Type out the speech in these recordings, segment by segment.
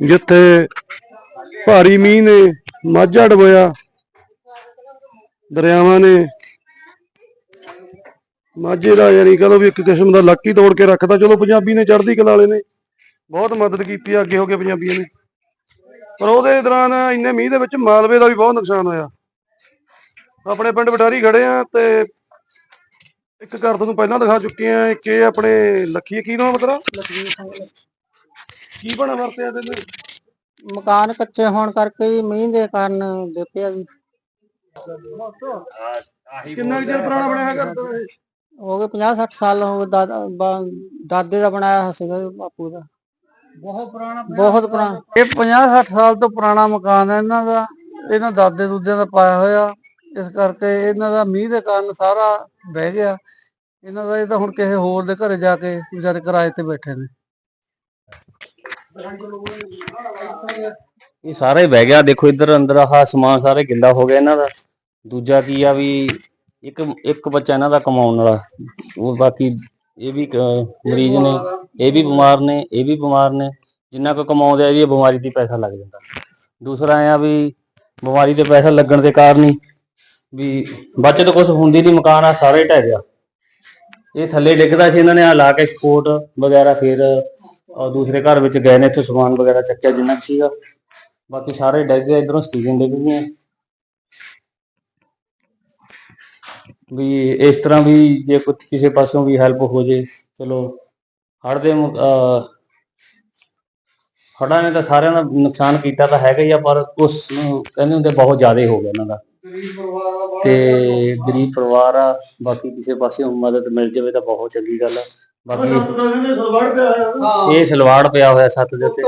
ਜਿੱਥੇ ਭਾਰੀ ਮੀਂਹ ਨੇ, ਮਾਝਾ ਡਬੋਇਆ ਦਰਿਆਵਾਂ ਨੇ। ਮਾਝੇ ਦਾ ਯਾਨੀ ਕਹੋ ਵੀ ਇੱਕ ਕਿਸਮ ਦਾ ਲੱਕੀ ਤੋੜ ਕੇ ਰੱਖਦਾ ਚਲੋ ਪੰਜਾਬੀ ਨੇ ਚੜ੍ਹਦੀ ਕਲਾ ਵਾਲੇ ਨੇ, ਬਹੁਤ ਮਦਦ ਕੀਤੀ ਅੱਗੇ ਹੋ ਕੇ ਪੰਜਾਬੀਆਂ ਨੇ। ਪਰ ਉਹਦੇ ਦੌਰਾਨ ਇੰਨੇ ਮੀਂਹ ਦੇ ਵਿੱਚ ਮਾਲਵੇ ਦਾ ਵੀ ਬਹੁਤ ਨੁਕਸਾਨ ਹੋਇਆ। ਆਪਣੇ ਪਿੰਡ ਬਟਾਰੀ ਖੜੇ ਆ ਤੇ ਇੱਕ ਘਰ ਤੁਹਾਨੂੰ ਪਹਿਲਾਂ ਦਿਖਾ ਚੁੱਕੇ ਆ। ਇੱਕ ਇਹ ਆਪਣੇ ਲੱਖੀ ਕੀ ਨਾਮ ਮਤਲਬ ਕੀ ਬਣਾ ਵਰਤਿਆ ਤੇ? ਮਕਾਨ ਕੱਚੇ ਹੋਣ ਕਰਕੇ ਜੀ ਮੀਂਹ ਦੇ ਕਾਰਨ ਡਿੱਪਿਆ ਜੀ। ਕਿੰਨਾ ਕੁ ਚਿਰ ਪੁਰਾਣਾ ਬਣਿਆ ਹੈ ਘਰ? ਤਾਂ ਇਹ? ਹੋ ਗਏ 50 60 ਸਾਲ ਹੋ ਗਏ ਦਾਦਾ ਬਾ- ਦਾਦੇ ਦਾ ਬਣਾਇਆ ਹੋਇਆ ਸੀਗਾ ਜੀ ਬਾਪੂ ਦਾ। ਬਹੁਤ ਪੁਰਾਣਾ ਬਹੁਤ ਪੁਰਾਣਾ। ਇਹ 50 60 ਸਾਲ ਤੋਂ ਪੁਰਾਣਾ ਮਕਾਨ ਹੈ ਇਹਨਾਂ ਦਾ। ਇਹਨਾਂ ਦਾਦੇ ਦੂਦਿਆਂ ਦਾ ਪਾਇਆ ਹੋਇਆ। ਇਸ ਕਰਕੇ ਇਹਨਾਂ ਦਾ ਮੀਂਹ ਦੇ ਕਾਰਨ ਸਾਰਾ ਬਹਿ ਗਿਆ। ਇਹਨਾਂ ਦਾ ਇਹ ਤਾਂ ਹੁਣ ਕਿਸੇ ਹੋਰ ਦੇ ਘਰੇ ਜਾ ਕੇ ਵਿਚਾਰੇ ਕਿਰਾਏ ਤੇ ਬੈਠੇ ਨੇ। ਇਹ ਸਾਰਾ ਹੀ ਬਹਿ ਗਿਆ। ਦੇਖੋ ਇੱਧਰ ਅੰਦਰ ਆਹ ਸਮਾਨ ਸਾਰੇ ਗਿੱਲਾ ਹੋ ਗਿਆ ਇਹਨਾਂ ਦਾ। ਦੂਜਾ ਕੀ ਆ ਵੀ ਇੱਕ ਇੱਕ ਬੱਚਾ ਇਹਨਾਂ ਦਾ ਕਮਾਉਣ ਵਾਲਾ। ਉਹ ਬਾਕੀ ਇਹ ਵੀ ਮਰੀਜ਼ ਨੇ, ਇਹ ਵੀ ਬਿਮਾਰ ਨੇ, ਇਹ ਵੀ ਬਿਮਾਰ ਨੇ। ਜਿੰਨਾ ਕੁ ਕਮਾਉਂਦੇ ਆ ਜੀ, ਇਹ ਬਿਮਾਰੀ ਦੀ ਪੈਸਾ ਲੱਗ ਜਾਂਦਾ। ਦੂਸਰਾ ਇਹ ਆ ਵੀ ਬਿਮਾਰੀ ਦੇ ਪੈਸਾ ਲੱਗਣ ਦੇ ਕਾਰਨ ਹੀ ਵੀ ਬਚਤ ਕੁਝ ਹੁੰਦੀ ਨਹੀਂ ਮਕਾਨ ਆ ਸਾਰੇ ਢਹਿ ਗਿਆ। ਇਹ ਥੱਲੇ ਡਿੱਗਦਾ ਸੀ ਇਹਨਾਂ ਨੇ ਆ ਲਾ ਕੇ ਸਪੋਰਟ ਵਗੈਰਾ ਫਿਰ ਅਹ, ਦੂਸਰੇ ਘਰ ਵਿੱਚ ਗਏ ਨੇ ਇੱਥੋਂ ਸਮਾਨ ਵਗੈਰਾ ਚੱਕਿਆ ਜਿੰਨਾ ਕੁ ਸੀਗਾ। ਬਾਕੀ ਸਾਰੇ ਡਿੱਗ ਗਏ ਇਧਰੋਂ ਸਟੀਜਨ ਡਿੱਗ ਗਈਆਂ। ਵੀ ਇਸ ਤਰ੍ਹਾਂ ਵੀ ਜੇ ਕੋਈ ਕਿਸੇ ਪਾਸੋਂ ਵੀ ਹੈਲਪ ਹੋ ਜੇ ਚਲੋ ਹੜ੍ਹ ਦੇ ਮੁ- ਅਹ ਹੜ੍ਹਾਂ ਨੇ ਤਾਂ ਸਾਰਿਆਂ ਦਾ ਨੁਕਸਾਨ ਕੀਤਾ ਤਾਂ ਹੈਗਾ ਹੀ ਆ ਪਰ ਉਸ ਕਹਿੰਦੇ ਹੁੰਦੇ ਬਹੁਤ ਜ਼ਿਆਦਾ ਹੋ ਗਿਆ ਇਹਨਾਂ ਦਾ। ਤੇ ਗਰੀਬ ਪਰਿਵਾਰ ਆ ਬਾਕੀ ਕਿਸੇ ਪਾਸੇ ਮਦਦ ਮਿਲ ਜਾਵੇ ਤਾਂ ਬਹੁਤ ਚੰਗੀ ਗੱਲ ਆ। ਬਾਕੀ ਇਹ ਸਲਵਾੜ ਪਿਆ ਹੋਇਆ ਛੱਤ ਦੇ ਉੱਤੇ।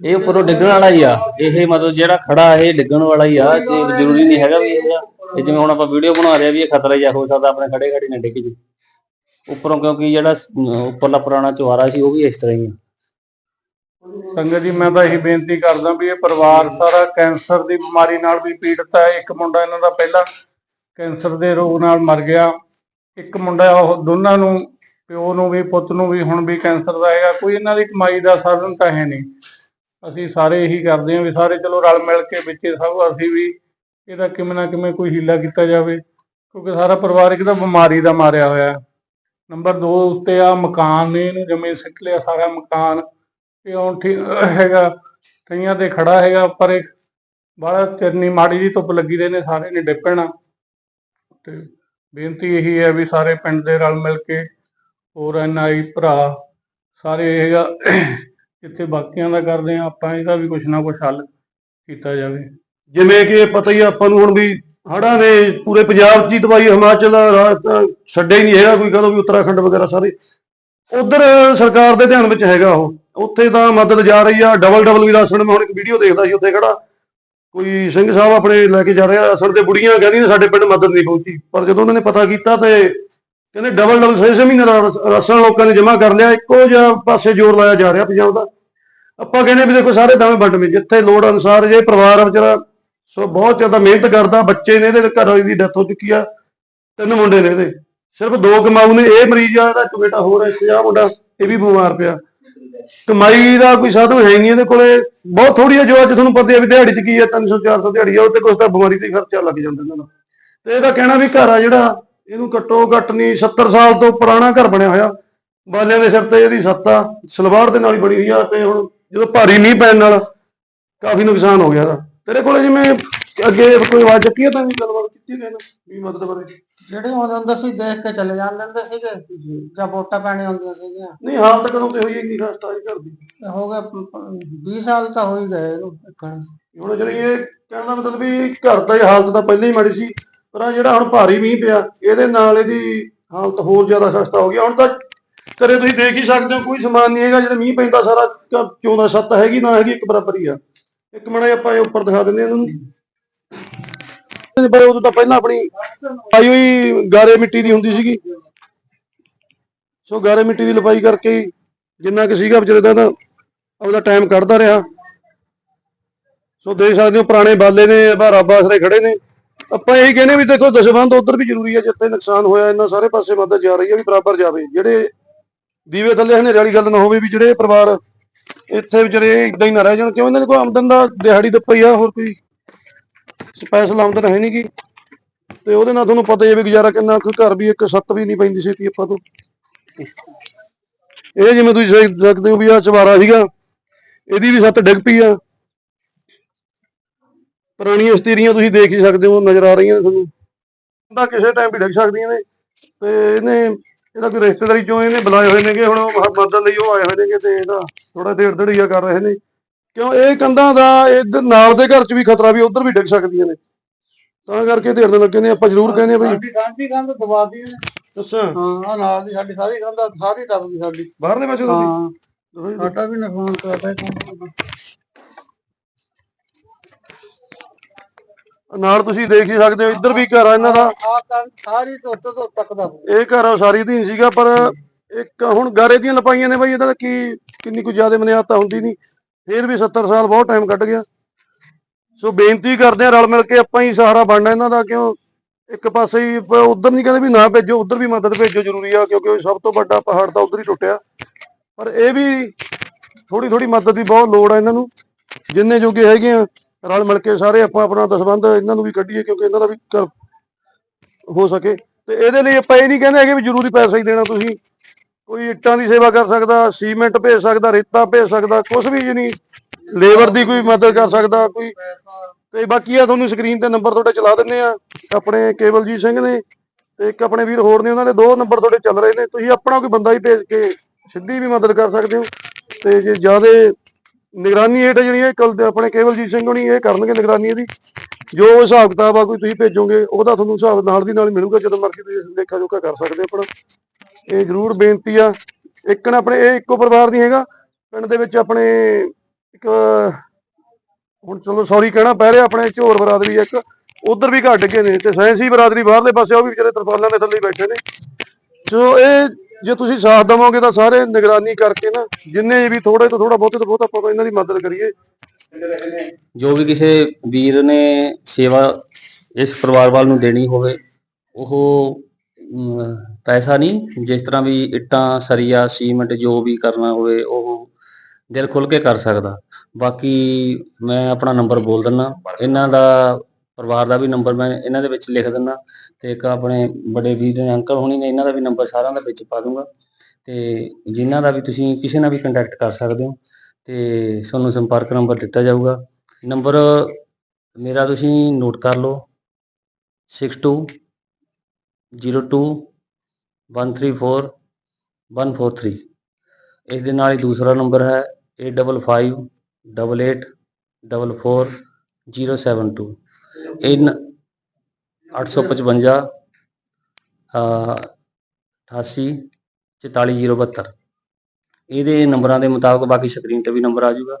ਇਹ ਉੱਪਰੋਂ ਡਿੱਗਣ ਵਾਲਾ ਹੀ ਆ। ਇਹ ਮਤਲਬ ਜਿਹੜਾ ਖੜਾ ਇਹ ਡਿੱਗਣ ਵਾਲਾ ਹੀ ਆ। ਤੇ ਜ਼ਰੂਰੀ ਨਹੀਂ ਹੈਗਾ ਵੀ ਇਹ ਇਹ ਜਿਵੇਂ ਹੁਣ ਆਪਾਂ ਵੀਡੀਓ ਬਣਾ ਰਹੇ ਆ ਵੀ ਇਹ ਖਤਰਾ ਹੀ ਆ ਹੋ ਸਕਦਾ ਆਪਣੇ ਖੜੇ ਖੜੇ ਨਾ ਡਿੱਗ ਜੇ ਉੱਪਰੋਂ ਕਿਉਂਕਿ ਜਿਹੜਾ ਉੱਪਰਲਾ ਪੁਰਾਣਾ ਚੁਹਾਰਾ ਸੀ ਉਹ ਵੀ ਇਸ ਤਰ੍ਹਾਂ ਹੀ ਆ। ਸੰਗਤ ਜੀ ਮੈਂ ਤਾਂ ਇਹੀ ਬੇਨਤੀ ਕਰਦਾ ਵੀ ਇਹ ਪਰਿਵਾਰ ਸਾਰਾ ਕੈਂਸਰ ਦੀ ਬਿਮਾਰੀ ਨਾਲ ਵੀ ਪੀੜਤ ਹੈ ਇੱਕ ਮੁੰਡਾ ਇਹਨਾਂ ਦਾ ਪਹਿਲਾਂ ਕੈਂਸਰ ਦੇ ਰੋਗ ਨਾਲ ਮਰ ਗਿਆ। ਇੱਕ ਮੁੰਡਾ ਉਹ ਦੋਨਾਂ ਨੂੰ, ਪਿਓ ਨੂੰ ਵੀ, ਪੁੱਤ ਨੂੰ ਵੀ ਹੁਣ ਵੀ ਕੈਂਸਰ ਦਾ ਹੈਗਾ, ਕੋਈ ਇਹਨਾਂ ਦੀ ਕਮਾਈ ਦਾ ਸਾਧਨ ਤਾਂ ਹੈ ਨਹੀਂ। ਅਸੀਂ ਸਾਰੇ ਇਹੀ ਕਰਦੇ ਹਾਂ ਵੀ ਸਾਰੇ ਚਲੋ ਰਲ ਮਿਲ ਕੇ ਵਿੱਚ ਸਭ, ਅਸੀਂ ਵੀ ਇਹਦਾ ਕਿਵੇਂ ਨਾ ਕਿਵੇਂ ਕੋਈ ਹੀਲਾ ਕੀਤਾ ਜਾਵੇ, ਕਿਉਂਕਿ ਸਾਰਾ ਪਰਿਵਾਰ ਇੱਕ ਤਾਂ ਬਿਮਾਰੀ ਦਾ ਮਾਰਿਆ ਹੋਇਆ ਨੰਬਰ 2 ਉੱਤੇ ਆ ਮਕਾਨ ਨੇ, ਇਹਨੂੰ ਜਮੇ ਸਿੱਟ ਲਿਆ ਸਾਰਾ ਮਕਾਨ ਇਹ ਹੁਣ ਠੀਕ ਹੈਗਾ, ਕਈਆਂ ਤੇ ਖੜਾ ਹੈਗਾ, ਪਰ ਇਹ ਬੜਾ ਚਰਨੀ ਮਾੜੀ ਜੀ ਧੁੱਪ ਲੱਗੀ ਦੇ ਨੇ, ਸਾਰੇ ਨੇ ਡਿੱਪਣਾ। ਤੇ ਬੇਨਤੀ ਇਹੀ ਹੈ ਵੀ ਸਾਰੇ ਪਿੰਡ ਦੇ ਰਲ ਮਿਲ ਕੇ ਹੋਰ ਐਨਆਈ ਭਰਾ ਸਾਰੇ ਇਹ ਜਿੱਥੇ ਬਾਕੀਆਂ ਦਾ ਕਰਦੇ ਆ ਆਪਾਂ ਇਹਦਾ ਵੀ ਕੁਛ ਨਾ ਕੁਛ ਹੱਲ ਕੀਤਾ ਜਾਵੇ। ਜਿਵੇਂ ਕਿ ਪਤਾ ਹੀ ਆਪਾਂ ਨੂੰ ਹੁਣ ਵੀ ਹੜ੍ਹਾਂ ਨੇ ਪੂਰੇ ਪੰਜਾਬ 'ਚ ਹੀ ਦਵਾਈ ਹਿਮਾਚਲ ਰਾਜਸਥਾਨ ਛੱਡਿਆ ਹੀ ਨਹੀਂ ਹੈਗਾ, ਕੋਈ ਕਹੋ ਵੀ ਉੱਤਰਾਖੰਡ ਵਗੈਰਾ ਸਾਰੇ। ਉਧਰ ਸਰਕਾਰ ਦੇ ਧਿਆਨ ਵਿੱਚ ਹੈਗਾ ਉਹ। ਉੱਥੇ ਤਾਂ ਮਦਦ ਜਾ ਰਹੀ ਆ ਡਬਲ ਡਬਲ ਵੀ ਰਾਸ਼ਨ ਮੈਂ ਹੁਣ ਇੱਕ ਵੀਡੀਓ ਦੇਖਦਾ ਸੀ, ਉੱਥੇ ਖੜਾ ਕੋਈ ਸਿੰਘ ਸਾਹਿਬ ਆਪਣੇ ਲੈ ਕੇ ਜਾ ਰਿਹਾ ਅਸਲ ਤੇ ਬੁੜੀਆਂ ਕਹਿੰਦੀਆਂ ਸਾਡੇ ਪਿੰਡ ਮਦਦ ਨਹੀਂ ਪਹੁੰਚੀ। ਪਰ ਜਦੋਂ ਉਹਨਾਂ ਨੇ ਪਤਾ ਕੀਤਾ ਤੇ ਕਹਿੰਦੇ ਡਬਲ ਡਬਲ ਛੇ ਛੇ ਮਹੀਨੇ ਦਾ ਰਸ- ਲੋਕਾਂ ਨੇ ਜਮ੍ਹਾਂ ਕਰ ਲਿਆ, ਇੱਕੋ ਜਿਹਾ ਪਾਸੇ ਜ਼ੋਰ ਲਾਇਆ ਜਾ ਰਿਹਾ ਪੰਜਾਬ ਦਾ। ਆਪਾਂ ਕਹਿੰਦੇ ਵੀ ਦੇਖੋ ਸਾਰੇ ਦਾਵੇਂ ਵੰਡਵੇਂ ਜਿੱਥੇ ਲੋੜ ਅਨੁਸਾਰ ਜੇ ਪਰਿਵਾਰ ਆ ਵਿਚਾਰਾ, ਸੋ ਬਹੁਤ ਜ਼ਿਆਦਾ ਮਿਹਨਤ ਕਰਦਾ, ਬੱਚੇ ਨੇ ਇਹਦੇ ਘਰ ਵਾਲੀ ਦੀ ਡੈਥ ਹੋ ਚੁੱਕੀ ਆ, ਤਿੰਨ ਮੁੰਡੇ ਨੇ ਇਹਦੇ। ਸਿਰਫ ਦੋ ਕਮਾਊ ਨੇ, ਇਹ ਮਰੀਜ਼ ਆ, ਇਹਦਾ ਇੱਕ ਬੇਟਾ ਹੋਰ ਹੈ ਆ ਮੁੰਡਾ, ਇਹ ਵੀ ਬਿਮਾਰ ਪਿਆ। ਕਮਾਈ ਦਾ ਕੋਈ ਸਾਧਨ ਹੈ ਨਹੀਂ ਇਹਦੇ ਕੋਲੇ। ਬਹੁਤ ਥੋੜੀ ਆ ਜੋ ਅੱਜ ਤੁਹਾਨੂੰ ਪਤਾ ਹੈ ਵੀ ਦਿਹਾੜੀ ਚ ਕੀ ਹੈ 300 400 ਦਿਹਾੜੀ ਆ, ਉਹ ਤੇ ਕੁਛ ਤਾਂ ਬਿਮਾਰੀ ਤੇ ਹੀ ਖਰਚਾ ਲੱਗ ਜਾਂਦਾ ਇਹਨਾਂ ਦਾ। ਤੇ ਇਹਦਾ ਕਹਿਣਾ ਵੀ ਘਰ ਆ ਜਿਹੜਾ, ਇਹਨੂੰ ਘੱਟੋ ਘੱਟ ਨਹੀਂ 70 ਸਾਲ ਤੋਂ ਪੁਰਾਣਾ ਘਰ ਬਣਿਆ ਹੋਇਆ। ਬਾਲਿਆਂ ਦੇ ਸਿਰ ਤੇ ਇਹਦੀ ਸੱਤਾ ਸਲਵਾਰ ਦੇ ਨਾਲ ਹੀ ਬਣੀ ਹੋਈ ਆ ਤੇ ਹੁਣ ਜਦੋਂ ਭਾਰੀ ਮੀਂਹ ਪੈਣ ਨਾਲ ਕਾਫੀ ਨੁਕਸਾਨ ਹੋ ਗਿਆ ਇਹਦਾ। ਤੇਰੇ ਕੋਲੇ ਜਿਵੇਂ ਅੱਗੇ ਕੋਈ ਆਵਾਜ਼ ਚੱਕੀ ਤਾਂ ਵੀ ਗੱਲਬਾਤ ਕੀਤੀ ਨਾ ਵੀ ਮਦਦ ਬਾਰੇ ਜਿਹੜੇ ਆਉਂਦੇ ਹੁੰਦੇ ਸੀ ਦੇਖ ਕੇ ਚਲੇ ਜਾਂਦੇ ਹੁੰਦੇ ਸੀਗੇ ਜਾਂ ਵੋਟਾਂ ਪੈਣੇ ਹੁੰਦੀਆਂ ਸੀਗੀਆਂ। ਨਹੀਂ ਹਾਲ ਤੱਕ ਕਦੋਂ ਤੇ ਹੋਈ ਇੰਨੀ ਖਸਤਾ ਜੀ ਘਰ ਦੀ ਤੇ ਹੋ ਗਏ 20 ਸਾਲ ਤਾਂ ਹੋ ਹੀ ਗਏ ਇਹਨੂੰ ਇੱਕਣ ਹੁਣ ਜਿਹੜੀ ਇਹ ਕਹਿਣ ਦਾ ਮਤਲਬ ਵੀ ਘਰ ਦਾ ਇਹ ਹਾਲਤ ਤਾਂ ਪਹਿਲਾਂ ਹੀ ਮਾੜੀ ਸੀ ਪਰ ਆ ਜਿਹੜਾ ਹੁਣ ਭਾਰੀ ਮੀਂਹ ਪਿਆ ਇਹਦੇ ਨਾਲ ਇਹਦੀ ਹਾਲਤ ਹੋਰ ਜ਼ਿਆਦਾ ਖਸਤਾ ਹੋ ਗਈ ਹੁਣ ਤਾਂ ਘਰੇ ਤੁਸੀਂ ਦੇਖ ਹੀ ਸਕਦੇ ਹੋ ਕੋਈ ਸਮਾਨ ਨਹੀਂ ਹੈਗਾ ਜਿਹੜਾ ਮੀਂਹ ਪੈਂਦਾ ਸਾਰਾ ਘਰ ਚੋਂ ਦਾ ਸੱਤ ਹੈਗੀ ਨਾ ਹੈਗੀ ਇੱਕ ਬਰਾਬਰ ਹੀ ਆ। ਇੱਕ ਮੜਾ ਆਪਾਂ ਇਹ ਉੱਪਰ ਦਿਖਾ ਦਿੰਦੇ ਹਾਂ ਇਹਨਾਂ। ਨੂੰ ਪਰ ਉਦੋਂ ਤਾਂ ਪਹਿਲਾਂ ਆਪਣੀ ਪਾਈ ਹੋਈ ਗਾਰੇ ਮਿੱਟੀ ਦੀ ਹੁੰਦੀ ਸੀਗੀ। ਸੋ ਗਾਰੇ ਮਿੱਟੀ ਦੀ ਲਪਾਈ ਕਰਕੇ ਜਿੰਨਾ ਕਿ ਸੀਗਾ ਵਿਚਾਰੇ ਦਾ ਤਾਂ ਆਪਦਾ ਟਾਈਮ ਕੱਢਦਾ ਰਿਹਾ। ਸੋ ਦੇਖ ਸਕਦੇ ਹੋ, ਪੁਰਾਣੇ ਬਾਲੇ ਨੇ ਬਾਰਾਬਾ ਆਸਰੇ ਖੜੇ ਨੇ। ਆਪਾਂ ਇਹੀ ਕਹਿੰਦੇ ਵੀ ਦੇਖੋ ਦਸ਼ਬੰਦ ਉਧਰ ਵੀ ਜ਼ਰੂਰੀ ਹੈ, ਜਿੱਥੇ ਨੁਕਸਾਨ ਹੋਇਆ, ਇਹਨਾਂ ਸਾਰੇ ਪਾਸੇ ਮਦਦ ਜਾ ਰਹੀ ਹੈ, ਵੀ ਬਰਾਬਰ ਜਾਵੇ। ਜਿਹੜੇ ਦੀਵੇ ਥੱਲੇ ਹਨੇਰੇ ਵਾਲੀ ਗੱਲ ਨਾ ਹੋਵੇ ਵੀ ਜਿਹੜੇ ਪਰਿਵਾਰ ਇੱਥੇ ਵਿਚਾਰੇ ਇਦਾਂ ਹੀ ਨਾ ਰਹਿ ਜਾਣ, ਕਿਉਂ? ਇਹਨਾਂ ਦੇ ਕੋਈ ਆਮਦਨ ਦਾ ਦਿਹਾੜੀ ਦੱਪਾ ਹੀ ਆ, ਹੋਰ ਕੋਈ ਸਪੈਸ਼ਲ ਆਮਦਨ ਹੈ ਨਹੀਂ ਗੀ। ਤੇ ਉਹਦੇ ਨਾਲ ਤੁਹਾਨੂੰ ਪਤਾ ਹੀ ਹੈ ਵੀ ਗੁਜ਼ਾਰਾ ਕਿੰਨਾ, ਕੋਈ ਘਰ ਵੀ ਇੱਕ ਸੱਤ ਵੀ ਨਹੀਂ ਪੈਂਦੀ ਸੀ ਆਪਾਂ ਤੋਂ। ਇਹ ਜਿਵੇਂ ਤੁਸੀਂ ਦੇਖ ਸਕਦੇ ਹੋ ਵੀ ਆ ਚਵਾਰਾ ਸੀਗਾ, ਇਹਦੀ ਵੀ ਸੱਤ ਡਿੱਗ ਪਈ ਆ। ਪੁਰਾਣੀਆਂ ਸਤੀਰੀਆਂ ਤੁਸੀਂ ਦੇਖ ਹੀ ਸਕਦੇ ਹੋ, ਨਜ਼ਰ ਆ ਰਹੀਆਂ ਨੇ ਤੁਹਾਨੂੰ। ਤਾਂ ਕਿਸੇ ਟਾਈਮ ਵੀ ਡਿੱਗ ਸਕਦੀਆਂ ਨੇ। ਤੇ ਇਹਨੇ, ਇਹਦਾ ਕੋਈ ਰਿਸ਼ਤੇਦਾਰੀ ਚੋਂ ਇਹਨੇ ਬੁਲਾਏ ਹੋਏ ਨੇਗੇ, ਹੁਣ ਉਹ ਮਦਦ ਲਈ ਉਹ ਆਏ ਹੋਏ ਨੇਗੇ ਤੇ ਇਹਦਾ ਥੋੜਾ ਦੇਰ ਦੜੀਆ ਕਰ ਰਹੇ ਨੇ। ਕਿਉਂ? ਇਹ ਕੰਧਾਂ ਦਾ ਇੱਧਰ ਨਾਲ ਦੇ ਘਰ 'ਚ ਵੀ ਖਤਰਾ ਵੀ ਉਧਰ ਵੀ ਡਿੱਗ ਸਕਦੀਆਂ ਨੇ। ਤਾਂ ਕਰਕੇ ਧੇੜ ਦੇ ਲੱਗੇ ਨੇ ਆਪਾਂ ਜ਼ਰੂਰ ਕਹਿੰਦੇ ਆ ਬਈ। ਸਾਡੀ ਸਾਡੀ ਕੰਧ ਦਬਾਦੀ ਨੇ ਅੱਛਾ। ਹਾਂ ਆ ਨਾਲ ਦੀ ਸਾਡੀ ਸਾਰੀ ਕੰਧ ਆ, ਸਾਰੀ ਟੱਪ ਗਈ ਸਾਡੀ। ਬਾਹਰਲੇ ਪਾਸੇ ਤੋਂ ਹਾਂ। ਸਾਡਾ ਵੀ ਨੁਕਸਾਨ ਕਰਦਾ ਨਾਲ ਤੁਸੀਂ ਦੇਖ ਹੀ ਸਕਦੇ ਹੋ ਇੱਧਰ ਵੀ ਘਰ ਆ ਇਹਨਾਂ ਦਾ। ਸਾਰੀ ਤੋਂ ਉੱਤੋਂ ਤੋਂ ਤੱਕ ਦਾ। ਇਹ ਘਰ ਆ ਸਾਰੀ ਧੀਨ ਸੀਗਾ ਪਰ ਇੱਕ ਹੁਣ ਗਾਰੇ ਦੀਆਂ ਲਪਾਈਆਂ ਨੇ ਬਾਈ ਇਹਦਾ ਕੀ ਕਿੰਨੀ ਕੁ ਜ਼ਿਆਦਾ ਮਨਿਆਦ ਤਾਂ ਹੁੰਦੀ ਨਹੀਂ ਫੇਰ ਵੀ 70 ਸਾਲ ਬਹੁਤ ਟਾਈਮ ਕੱਢ ਗਿਆ। ਸੋ ਬੇਨਤੀ ਕਰਦੇ ਆ ਰਲ ਮਿਲ ਕੇ ਆਪਾਂ ਹੀ ਸਹਾਰਾ ਬਣਨਾ ਇਹਨਾਂ ਦਾ, ਕਿਉਂ ਇੱਕ ਪਾਸੇ ਹੀ ਉਧਰ ਨਹੀਂ ਕਹਿੰਦੇ ਵੀ ਨਾ ਭੇਜੋ, ਉਧਰ ਵੀ ਮਦਦ ਭੇਜੋ ਜ਼ਰੂਰੀ ਆ, ਕਿਉਂਕਿ ਸਭ ਤੋਂ ਵੱਡਾ ਪਹਾੜ ਤਾਂ ਉਧਰ ਹੀ ਟੁੱਟਿਆ। ਪਰ ਇਹ ਵੀ ਥੋੜੀ ਥੋੜੀ ਮਦਦ ਦੀ ਬਹੁਤ ਲੋੜ ਆ ਇਹਨਾਂ ਨੂੰ। ਜਿੰਨੇ ਜੋਗੇ ਹੈਗੇ ਆ, ਰਲ ਮਿਲ ਕੇ ਸਾਰੇ ਆਪਾਂ ਆਪਣਾ ਦਸਬੰਧ ਇਹਨਾਂ ਨੂੰ ਵੀ ਕੱਢੀਏ, ਕਿਉਂਕਿ ਇਹਨਾਂ ਦਾ ਵੀ ਹੋ ਸਕੇ। ਤੇ ਇਹਦੇ ਲਈ ਆਪਾਂ ਇਹ ਨਹੀਂ ਕਹਿੰਦੇ ਹੈਗੇ ਵੀ ਜ਼ਰੂਰੀ ਪੈਸਾ ਹੀ ਦੇਣਾ ਤੁਸੀਂ। ਕੋਈ ਇੱਟਾਂ ਦੀ ਸੇਵਾ ਕਰ ਸਕਦਾ, ਸੀਮੈਂਟ ਭੇਜ ਸਕਦਾ, ਰੇਤਾ ਭੇਜ ਸਕਦਾ ਕੁਝ ਵੀ ਜਣੀ, ਲੇਬਰ ਦੀ ਕੋਈ ਮਦਦ ਕਰ ਸਕਦਾ, ਕੋਈ ਤੇ ਬਾਕੀ ਆ ਤੁਹਾਨੂੰ ਸਕਰੀਨ ਤੇ ਨੰਬਰ ਤੁਹਾਡੇ ਚਲਾ ਦਿੰਨੇ ਆ ਆਪਣੇ ਕੇਵਲਜੀਤ ਸਿੰਘ ਨੇ ਤੇ ਇੱਕ ਆਪਣੇ ਵੀਰ ਹੋਰ ਨੇ, ਉਹਨਾਂ ਦੇ ਦੋ ਨੰਬਰ ਤੁਹਾਡੇ ਚੱਲ ਰਹੇ ਨੇ, ਤੁਸੀਂ ਆਪਣਾ ਕੋਈ ਬੰਦਾ ਹੀ ਭੇਜ ਕੇ ਸਿੱਧੀ ਵੀ ਮਦਦ ਕਰ ਸਕਦੇ ਹੋ, ਤੇ ਜੇ ਜ਼ਿਆਦਾ ਨਿਗਰਾਨੀ ਹੇਠ ਜਿਹੜੀ ਇਹ ਕੱਲ ਆਪਣੇ ਕੇਵਲਜੀਤ ਸਿੰਘ ਹੋਣੀ, ਇਹ ਕਰਨਗੇ ਨਿਗਰਾਨੀ ਇਹਦੀ, ਜੋ ਹਿਸਾਬ ਕਿਤਾਬ ਆ, ਕੋਈ ਤੁਸੀਂ ਭੇਜੋਗੇ, ਉਹਦਾ ਤੁਹਾਨੂੰ ਹਿਸਾਬ ਨਾਲ ਦੀ ਨਾਲ ਮਿਲੂਗਾ, ਜਦੋਂ ਮਰਜ਼ੀ ਤੁਸੀਂ ਦੇਖਾ ਜੋਖਾ ਕਰ ਸਕਦੇ ਹੋ ਆਪਣਾ। ਇਹ ਜ਼ਰੂਰ ਬੇਨਤੀ ਆ। ਇੱਕ ਨਾ ਆਪਣੇ, ਇਹ ਇੱਕੋ ਪਰਿਵਾਰ ਦੀ ਹੈਗਾ। ਪਿੰਡ ਦੇ ਵਿੱਚ ਆਪਣੇ ਇੱਕ, ਹੁਣ ਚਲੋ ਸੌਰੀ ਕਹਿਣਾ ਪੈ ਰਿਹਾ, ਆਪਣੇ ਝੋਰ ਬਰਾਦਰੀ ਇੱਕ। ਉਧਰ ਵੀ ਘੱਟ ਗਏ ਨੇ, ਤੇ ਸਾਇੰਸੀ ਬਰਾਦਰੀ ਬਾਹਰਲੇ ਪਾਸੇ ਉਹ ਵੀ ਵਿਚਾਰੇ ਤਰਪਾਲਾਂ ਦੇ ਥੱਲੇ ਬੈਠੇ ਨੇ। ਸੋ ਇਹ ਜੇ ਤੁਸੀਂ ਸਾਥ ਦੇਵੋਗੇ ਤਾਂ ਸਾਰੇ ਨਿਗਰਾਨੀ ਕਰਕੇ ਨਾ, ਜਿੰਨੇ ਵੀ ਥੋੜੇ ਤੋਂ ਥੋੜਾ ਬਹੁਤੇ ਤੋਂ ਬਹੁਤ ਆਪਾਂ ਇਹਨਾਂ ਦੀ ਮਦਦ ਕਰੀਏ। ਜੋ ਵੀ ਕਿਸੇ ਵੀਰ ਨੇ ਸੇਵਾ ਇਸ ਪਰਿਵਾਰ ਵੱਲ ਨੂੰ ਦੇਣੀ ਹੋਵੇ, ਉਹ ਪੈਸਾ ਨਹੀਂ, ਜਿਸ ਤਰ੍ਹਾਂ ਵੀ ਇੱਟਾਂ, ਸਰੀਆ, ਸੀਮੈਂਟ ਜੋ ਵੀ ਕਰਨਾ ਹੋਵੇ, ਉਹ ਦਿਲ ਖੁੱਲ ਕੇ ਕਰ ਸਕਦਾ। ਬਾਕੀ ਮੈਂ ਆਪਣਾ ਨੰਬਰ ਬੋਲ ਦਿੰਦਾ ਇਹਨਾਂ ਦਾ ਪਰਿਵਾਰ ਦਾ ਵੀ ਨੰਬਰ ਮੈਂ ਇਹਨਾਂ ਦੇ ਵਿੱਚ ਲਿਖ ਦਿੰਦਾ ਤੇ ਇੱਕ ਆਪਣੇ ਬੜੇ ਵੀਰ ਨੇ ਅੰਕਲ ਹੋਣੀ ਨੇ, ਇਹਨਾਂ ਦਾ ਵੀ ਨੰਬਰ ਸਾਰਿਆਂ ਦਾ ਵਿੱਚ ਪਾ ਦੂੰਗਾ। ਤੇ ਜਿਨ੍ਹਾਂ ਦਾ ਵੀ ਤੁਸੀਂ ਕਿਸੇ ਨਾਲ ਵੀ ਕੰਟੈਕਟ ਕਰ ਸਕਦੇ ਹੋ ਤੇ ਤੁਹਾਨੂੰ ਸੰਪਰਕ ਨੰਬਰ ਦਿੱਤਾ ਜਾਊਗਾ। ਨੰਬਰ ਮੇਰਾ ਤੁਸੀਂ ਨੋਟ ਕਰ ਲਓ। 62 02 134 143 ਇਸ ਦੇ ਨਾਲ ਹੀ ਦੂਸਰਾ ਨੰਬਰ ਹੈ 8558 88 072 ਇਨ 855 ਅਹ, 88 44072 ਇਹਦੇ ਨੰਬਰਾਂ ਦੇ ਮੁਤਾਬਕ ਬਾਕੀ ਸਕਰੀਨ ਤੇ ਵੀ ਨੰਬਰ ਆ ਜਾਊਗਾ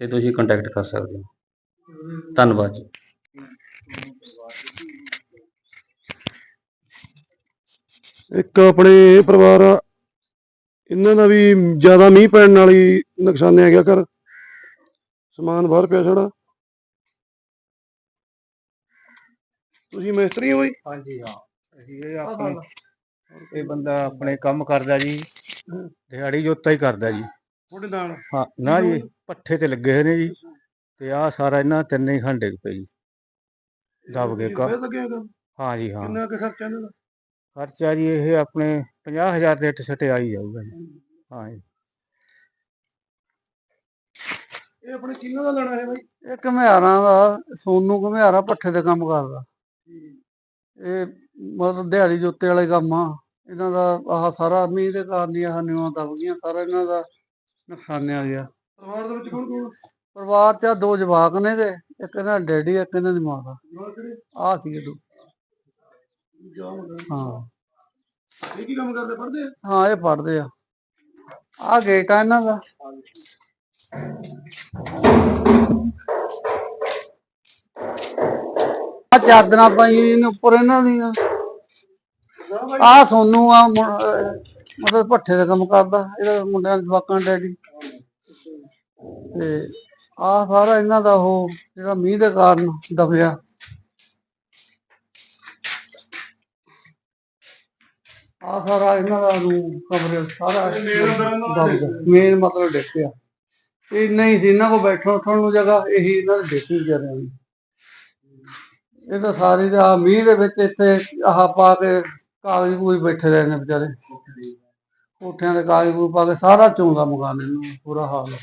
ਤੇ ਤੁਸੀਂ ਕੰਟੈਕਟ ਕਰ ਸਕਦੇ ਹੋ। ਧੰਨਵਾਦ ਜੀ। ਇੱਕ ਆਪਣੇ ਇਹ ਪਰਿਵਾਰ ਆ ਇਹਨਾਂ ਦਾ ਵੀ ਜ਼ਿਆਦਾ ਮੀਂਹ ਪੈਣ ਨਾਲ ਹੀ ਨੁਕਸਾਨਿਆ ਗਿਆ ਘਰ। ਸਮਾਨ ਬਾਹਰ ਪਿਆ ਛੜਾ ਤੁਸੀਂ ਮਿਸਤਰੀ ਹੋ ਬਈ? ਹਾਂਜੀ ਹਾਂ। ਅਸੀਂ ਇਹ ਆਪਣੇ ਇਹ ਬੰਦਾ ਆਪਣੇ ਕੰਮ ਕਰਦਾ ਜੀ। ਦਿਹਾੜੀ ਜੋਤਾ ਹੀ ਕਰਦਾ ਜੀ। ਤੁਹਾਡੇ ਨਾਲ? ਹਾਂ ਨਾ ਜੀ ਪੱਠੇ ਤੇ ਲੱਗੇ ਹੋਏ ਨੇ ਜੀ। ਤੇ ਆਹ ਸਾਰਾ ਇਹਨਾਂ ਤਿੰਨੇ ਹੀ ਖੰਡੇ ਪਏ ਜੀ। ਦਬ ਗਏ ਕਾ? ਹਾਂ ਜੀ ਹਾਂ। ਕਿੰਨਾ ਕੁ ਖਰਚਾ ਇਹਨਾਂ ਦਾ? ਖਰਚਾ ਜੀ ਇਹ ਆਪਣੇ 50000 ਦੇ ਇੱਟ ਸੱਟੇ ਆ ਹੀ ਜਾਊਗਾ ਜੀ। ਹਾਂ ਜੀ। ਇਹ ਆਪਣੇ ਕਿੰਨਾ ਦਾ ਲੈਣਾ ਹੈ ਬਾਈ? ਇਹ ਘਮਿਆਰਾਂ ਦਾ ਸੋਨੂ ਘਮਿਆਰਾ ਪੱਠੇ ਦੇ ਕੰਮ ਕਰਦਾ। ਇਹ ਮਤਲਬ ਦਿਹਾੜੀ ਜੋਤੇ ਵਾਲੇ ਕੰਮ ਆ। ਇਹਨਾਂ ਦਾ ਆਹ ਸਾਰਾ ਮੀਂਹ ਦੇ ਕਾਰਨ ਹੀ ਆਹ ਨਿਵਾਂ ਦਬ ਗਈਆਂ ਸਾਰਾ ਇਹਨਾਂ ਦਾ ਨੁਕਸਾਨਿਆ ਗਿਆ। ਪਰਿਵਾਰ ਦੇ ਵਿੱਚ ਕੌਣ ਕੌਣ? ਪਰਿਵਾਰ ਚ ਦੋ ਜਵਾਕ ਨੇ ਤੇ ਇੱਕ ਇਹਨਾਂ ਡੈਡੀ ਇੱਕ ਇਹਨਾਂ ਦੀ ਮਾਂ ਦਾ। ਆਹ ਸੀ ਦੋ। ਹਾਂ। ਇਹ ਕੀ ਕੰਮ ਕਰਦੇ? ਪੜਦੇ ਆ? ਹਾਂ, ਇਹ ਪੜਦੇ ਆ। ਆਹ ਗੇਟ ਆ ਇਹਨਾਂ ਦਾ। ਆ ਚਾਦਰਾਂ ਪਾਈਆਂ ਨੇ ਉੱਪਰ ਇਹਨਾਂ ਦੀਆਂ। ਆ ਸੋਨੂ ਆ, ਮੁੰ- ਅਹ ਮਤਲਬ ਭੱਠੇ ਦਾ ਕੰਮ ਕਰਦਾ, ਇਹਦਾ ਮੁੰਡਿਆਂ ਦੇ ਜਵਾਕਾਂ ਦਾ ਡੈਡੀ। ਤੇ ਆ ਸਾਰਾ ਇਹਨਾਂ ਦਾ ਉਹ, ਜਿਹੜਾ ਮੀਂਹ ਦੇ ਕਾਰਨ ਦਬਿਆ। ਆ ਸਾਰਾ ਇਹਨਾਂ ਦਾ ਨੂੰ ਕਮਰੇ ਸਾਰਾ ਮੇਨ ਮਤਲਬ ਡਿੱਗ ਪਿਆ ਇਹ ਨਹੀਂ ਸੀ ਇਹਨਾਂ ਕੋ ਬੈਠਣ ਉੱਠਣ ਨੂੰ ਜਗ੍ਹਾ ਇਹੀ ਇਹਨਾਂ ਦੇ ਦੇਖੀ ਵਿਚਾਰਿਆਂ ਦੀ ਇਹ ਤਾਂ ਸਾਰੀ ਦਾ ਮੀਂਹ ਦੇ ਵਿੱਚ ਇੱਥੇ ਆਹ ਪਾ ਕੇ ਕਾਗਜ਼ ਪੂਰੀ ਬੈਠੇ ਰਹੇ ਨੇ ਵਿਚਾਰੇ। ਕੋਠਿਆਂ ਦੇ ਕਾਗਜ਼ ਪੂਰ ਪਾ ਕੇ ਸਾਰਾ ਚੋਂਦਾ ਮਕਾਨ ਇਹਨਾਂ ਬੁਰਾ ਹਾਲ। ਹੈ